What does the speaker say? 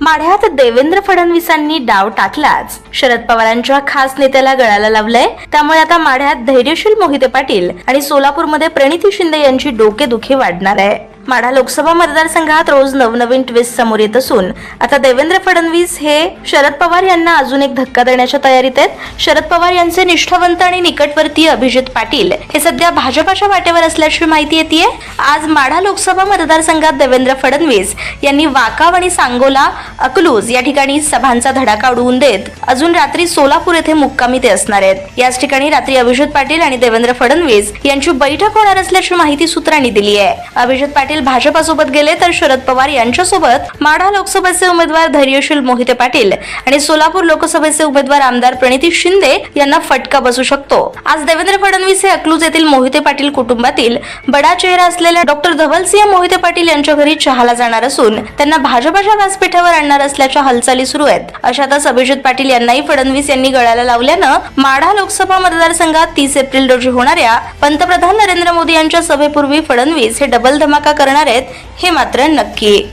माढ्यात देवेंद्र फडणवीसांनी डाव टाकलाच. शरद पवारांच्या खास नेत्याला गळाला लावलंय. त्यामुळे आता माढ्यात धैर्यशील मोहिते पाटील आणि सोलापूरमध्ये प्रणिती शिंदे यांची डोकेदुखी वाढणार आहे. माढा लोकसभा मतदारसंघात रोज नवनवीन ट्विस्ट समोर येत असून आता देवेंद्र फडणवीस हे शरद पवार यांना अजून एक धक्का देण्याच्या तयारीत आहेत. शरद पवार यांचे निष्ठावंत आणि निकटवर्ती अभिजित पाटील हे सध्या भाजपाच्या वाटेवर असल्याची माहिती येते आज माढा लोकसभा मतदारसंघात देवेंद्र फडणवीस यांनी वाकाव आणि सांगोला अकलूज या ठिकाणी सभांचा धडाका उडवून देत अजून रात्री सोलापूर येथे मुक्कामी ते असणार आहेत. याच ठिकाणी रात्री अभिजित पाटील आणि देवेंद्र फडणवीस यांची बैठक होणार असल्याची माहिती सूत्रांनी दिली आहे अभिजित पाटील पाटील भाजपासोबत गेले तर शरद पवार यांच्यासोबत माढा लोकसभेचे उमेदवार धैर्यशील मोहिते पाटील आणि सोलापूर लोकसभेचे उमेदवार आमदार प्रणिती शिंदे यांना फटका बसू शकतो. आज देवेंद्र फडणवीस हे अकलूज येथील मोहिते पाटील कुटुंबातील बडा चेहरा असलेल्या डॉक्टर धवलसिंह मोहिते पाटील यांच्या घरी चहाला जाणार असून त्यांना भाजपाच्या व्यासपीठावर आणणार असल्याच्या हालचाली सुरू आहेत. अशातच अभिजित पाटील यांनाही फडणवीस यांनी गळाला लावल्यानं माढा लोकसभा मतदारसंघात तीस एप्रिल रोजी होणाऱ्या पंतप्रधान नरेंद्र मोदी यांच्या सभेपूर्वी फडणवीस हे डबल धमाका करणार आहेत हे मात्र नक्की.